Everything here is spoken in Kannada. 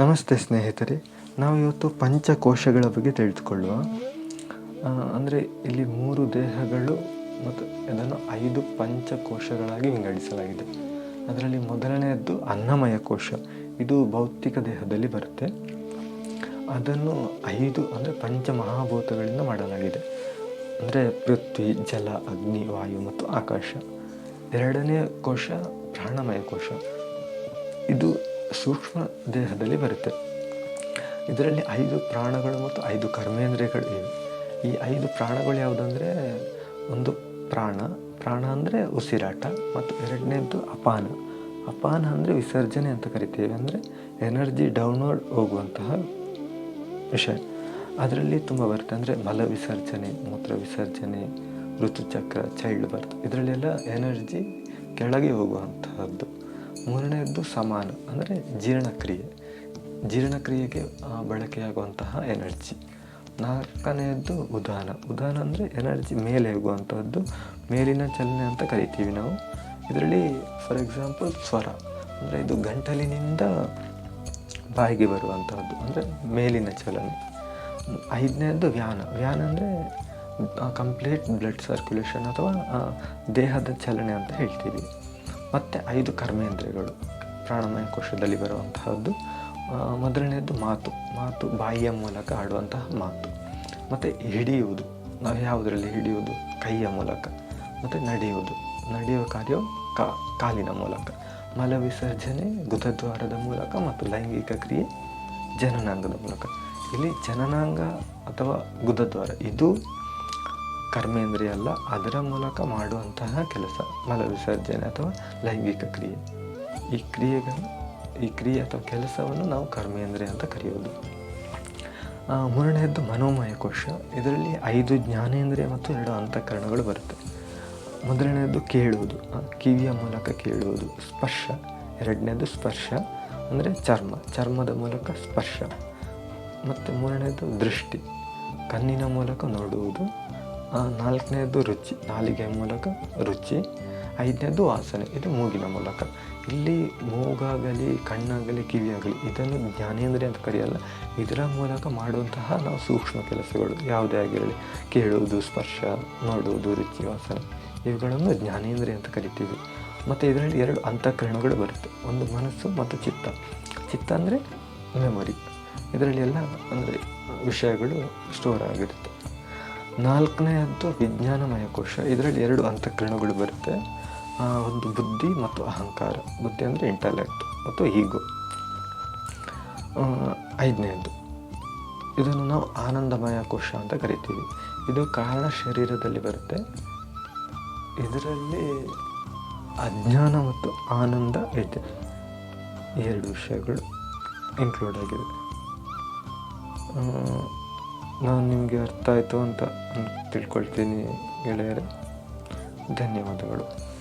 ನಮಸ್ತೆ ಸ್ನೇಹಿತರೆ, ನಾವು ಇವತ್ತು ಪಂಚಕೋಶಗಳ ಬಗ್ಗೆ ತಿಳಿದುಕೊಳ್ಳುವ ಅಂದರೆ ಇಲ್ಲಿ ಮೂರು ದೇಹಗಳು ಮತ್ತು ಇದನ್ನು ಐದು ಪಂಚಕೋಶಗಳಾಗಿ ವಿಂಗಡಿಸಲಾಗಿದೆ. ಅದರಲ್ಲಿ ಮೊದಲನೆಯದ್ದು ಅನ್ನಮಯ ಕೋಶ. ಇದು ಭೌತಿಕ ದೇಹದಲ್ಲಿ ಬರುತ್ತೆ. ಅದನ್ನು ಐದು, ಅಂದರೆ ಪಂಚಮಹಾಭೂತಗಳಿಂದ ಮಾಡಲಾಗಿದೆ. ಅಂದರೆ ಪೃಥ್ವಿ, ಜಲ, ಅಗ್ನಿ, ವಾಯು ಮತ್ತು ಆಕಾಶ. ಎರಡನೇ ಕೋಶ ಪ್ರಾಣಮಯ ಕೋಶ. ಇದು ಸೂಕ್ಷ್ಮ ದೇಹದಲ್ಲಿ ಬರುತ್ತೆ. ಇದರಲ್ಲಿ ಐದು ಪ್ರಾಣಗಳು ಮತ್ತು ಐದು ಕರ್ಮೇಂದ್ರಿಯಗಳು ಇವೆ. ಈ ಐದು ಪ್ರಾಣಗಳು ಯಾವುದಂದರೆ ಒಂದು ಪ್ರಾಣ ಪ್ರಾಣ ಅಂದರೆ ಉಸಿರಾಟ ಮತ್ತು ಎರಡನೇದ್ದು ಅಪಾನ. ಅಪಾನ ಅಂದರೆ ವಿಸರ್ಜನೆ ಅಂತ ಕರಿತೀವಿ, ಅಂದರೆ ಎನರ್ಜಿ ಡೌನ್ವರ್ಡ್ ಹೋಗುವಂತಹ ವಿಷಯ. ಅದರಲ್ಲಿ ತುಂಬ ಬರುತ್ತೆ, ಅಂದರೆ ಮಲ ವಿಸರ್ಜನೆ, ಮೂತ್ರ ವಿಸರ್ಜನೆ, ಋತುಚಕ್ರ, ಚೈಲ್ಡ್ ಬರ್ತ್, ಇದರಲ್ಲೆಲ್ಲ ಎನರ್ಜಿ ಕೆಳಗೆ ಹೋಗುವಂತಹದ್ದು. ಮೂರನೆಯದ್ದು ಸಮಾನ, ಅಂದರೆ ಜೀರ್ಣಕ್ರಿಯೆ. ಜೀರ್ಣಕ್ರಿಯೆಗೆ ಬಳಕೆಯಾಗುವಂತಹ ಎನರ್ಜಿ. ನಾಲ್ಕನೆಯದ್ದು ಉದಾನ. ಉದಾನ ಅಂದರೆ ಎನರ್ಜಿ, ಮೇಲೆ ಹೋಗುವಂಥದ್ದು ಮೇಲಿನ ಚಲನೆ ಅಂತ ಕರಿತೀವಿ ನಾವು. ಇದರಲ್ಲಿ ಫಾರ್ ಎಕ್ಸಾಂಪಲ್ ಸ್ವರ. ಅಂದರೆ ಇದು ಗಂಟಲಿನಿಂದ ಬಾಯಿಗೆ ಬರುವಂಥದ್ದು ಅಂದರೆ ಮೇಲಿನ ಚಲನೆ. ಐದನೇದ್ದು ವ್ಯಾನ. ವ್ಯಾನ ಅಂದರೆ ಕಂಪ್ಲೀಟ್ ಬ್ಲಡ್ ಸರ್ಕ್ಯುಲೇಷನ್ ಅಥವಾ ದೇಹದ ಚಲನೆ ಅಂತ ಹೇಳ್ತೀವಿ. ಮತ್ತು ಐದು ಕರ್ಮೇಂದ್ರಿಯಗಳು ಪ್ರಾಣಮಯ ಕೋಶದಲ್ಲಿ ಬರುವಂತಹದ್ದು ಮೊದಲನೆಯದ್ದು ಮಾತು. ಮಾತು ಬಾಯಿಯ ಮೂಲಕ ಆಡುವಂತಹ ಮಾತು. ಮತ್ತು ಹಿಡಿಯುವುದು. ನಾವು ಯಾವುದರಲ್ಲಿ ಹಿಡಿಯುವುದು? ಕೈಯ ಮೂಲಕ. ಮತ್ತು ನಡೆಯುವುದು. ನಡೆಯುವ ಕಾರ್ಯವು ಕಾ, ಕಾಲಿನ ಮೂಲಕ. ಮಲ ವಿಸರ್ಜನೆ ಗುದದ್ವಾರದ ಮೂಲಕ ಮತ್ತು ಲೈಂಗಿಕ ಕ್ರಿಯೆ ಜನನಾಂಗದ ಮೂಲಕ. ಇಲ್ಲಿ ಜನನಾಂಗ ಅಥವಾ ಗುದದ್ವಾರ. ಇದು ಕರ್ಮೇಂದ್ರಿಯ ಅಲ್ಲ ಅದರ ಮೂಲಕ ಮಾಡುವಂತಹ ಕೆಲಸ, ಮಲ ವಿಸರ್ಜನೆ ಅಥವಾ ಲೈಂಗಿಕ ಕ್ರಿಯೆ. ಈ ಕ್ರಿಯೆಗಳು, ಈ ಕ್ರಿಯೆ ಅಥವಾ ಕೆಲಸವನ್ನು ನಾವು ಕರ್ಮೇಂದ್ರಿಯ ಅಂತ ಕರೆಯೋದು ಮೂರನೆಯದ್ದು ಮನೋಮಯ ಕೋಶ. ಇದರಲ್ಲಿ ಐದು ಜ್ಞಾನೇಂದ್ರಿಯ ಮತ್ತು ಎರಡು ಅಂತಃಕರಣಗಳು ಬರುತ್ತೆ. ಮೊದಲನೆಯದ್ದು ಕೇಳುವುದು ಕಿವಿಯ ಮೂಲಕ ಕೇಳುವುದು, ಸ್ಪರ್ಶ. ಎರಡನೇದು ಸ್ಪರ್ಶ, ಅಂದರೆ ಚರ್ಮ, ಚರ್ಮದ ಮೂಲಕ ಸ್ಪರ್ಶ. ಮತ್ತು ಮೂರನೇದು ದೃಷ್ಟಿ, ಕಣ್ಣಿನ ಮೂಲಕ ನೋಡುವುದು ನಾಲ್ಕನೇದು ರುಚಿ, ನಾಲಿಗೆ ಮೂಲಕ ರುಚಿ, ಐದನೇದು ವಾಸನೆ, ಇದು ಮೂಗಿನ ಮೂಲಕ. ಇಲ್ಲಿ ಮೂಗಾಗಲಿ, ಕಣ್ಣಾಗಲಿ, ಕಿವಿಯಾಗಲಿ, ಇದನ್ನು ಜ್ಞಾನೇಂದ್ರಿಯ ಅಂತ ಕರೆಯಲ್ಲ, ಇದರ ಮೂಲಕ ಮಾಡುವಂತಹ ನಾವು ಸೂಕ್ಷ್ಮ ಕೆಲಸಗಳು, ಯಾವುದೇ ಆಗಿರಲಿ, ಕೇಳುವುದು, ಸ್ಪರ್ಶ, ನೋಡುವುದು, ರುಚಿ, ವಾಸನೆ, ಇವುಗಳನ್ನು ಜ್ಞಾನೇಂದ್ರಿಯ ಅಂತ ಕರಿತೀವಿ. ಮತ್ತು ಇದರಲ್ಲಿ ಎರಡು ಅಂತಃಕರಣಗಳು ಬರುತ್ತೆ, ಒಂದು ಮನಸ್ಸು ಮತ್ತು ಚಿತ್ತ. ಚಿತ್ತ ಅಂದರೆ ಮೆಮೊರಿ ಇದರಲ್ಲಿ ಎಲ್ಲ ಅಂದರೆ ವಿಷಯಗಳು ಸ್ಟೋರ್ ಆಗಿರುತ್ತೆ. ನಾಲ್ಕನೆಯದ್ದು ವಿಜ್ಞಾನಮಯ ಕೋಶ. ಇದರಲ್ಲಿ ಎರಡು ಅಂತಃಕರಣಗಳು ಬರುತ್ತೆ. ಒಂದು ಬುದ್ಧಿ ಮತ್ತು ಅಹಂಕಾರ. ಬುದ್ಧಿ ಅಂದರೆ ಇಂಟಲೆಕ್ಟ್ ಮತ್ತು ಈಗೋ ಐದನೆಯದ್ದು ಇದನ್ನು ನಾವು ಆನಂದಮಯ ಕೋಶ ಅಂತ ಕರಿತೀವಿ. ಇದು ಕಾರಣ ಶರೀರದಲ್ಲಿ ಬರುತ್ತೆ. ಇದರಲ್ಲಿ ಅಜ್ಞಾನ ಮತ್ತು ಆನಂದ ಇದೆ ಎರಡು ವಿಷಯಗಳು ಇನ್ಕ್ಲೂಡ್ ಆಗಿದೆ. ನಾನು ನಿಮಗೆ ಅರ್ಥ ಆಯಿತು ಅಂತ ತಿಳ್ಕೊಳ್ತೀನಿ ಗೆಳೆಯರೆ. ಧನ್ಯವಾದಗಳು.